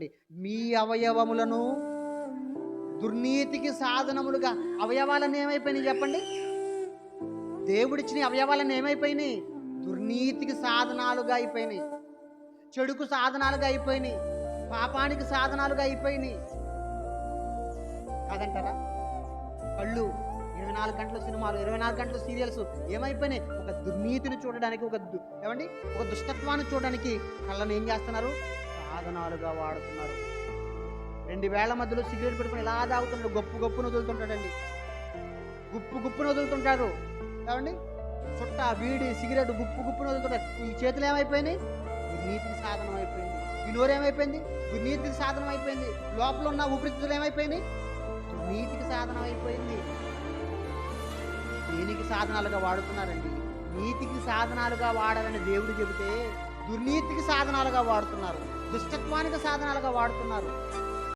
చూడండి. మీ అవయవములను దుర్నీతికి సాధనములుగా అవయవాలను ఏమైపోయినాయి చెప్పండి? దేవుడిచ్చిన అవయవాలను ఏమైపోయినాయి? దుర్నీతికి సాధనాలుగా అయిపోయినాయి. చెడుకు సాధనాలుగా అయిపోయినాయి. పాపానికి సాధనాలుగా అయిపోయినాయి. కాదంటారా? కళ్ళు ఇరవై నాలుగు గంటల సినిమాలు ఇరవై నాలుగు గంటల సీరియల్స్ ఏమైపోయినాయి? ఒక దుర్నీతిని చూడడానికి ఒక దు- ఏమండి? ఒక దుష్టత్వాన్ని చూడడానికి కళ్ళను ఏం చేస్తున్నారు? సాధనాలుగా వాడుతున్నారు. రెండు వేల మధ్యలో సిగరెట్ పెట్టుకుని ఇలా తాగుతున్నాడు? గొప్ప గొప్పను వదులుతుంటాడండి. గుప్పు గుప్పును వదులుతుంటారు కావండి చుట్ట బీడి సిగరెట్ గుప్పు గుప్పును వదులుతుంటారు ఈ చేతులు ఏమైపోయినాయి? దుర్నీతికి సాధనం అయిపోయింది. ఈ నోరు ఏమైపోయింది? దుర్నీతికి సాధనం అయిపోయింది. లోపల ఉన్న ఊపిరితిత్తులు ఏమైపోయినాయి? దుర్నీతికి సాధనం అయిపోయింది. దేనికి సాధనాలుగా వాడుతున్నారండి? నీతికి సాధనాలుగా వాడాలని దేవుడు చెబితే దుర్నీతికి సాధనాలుగా వాడుతున్నారు దుష్టత్వానికి సాధనాలుగా వాడుతున్నారు.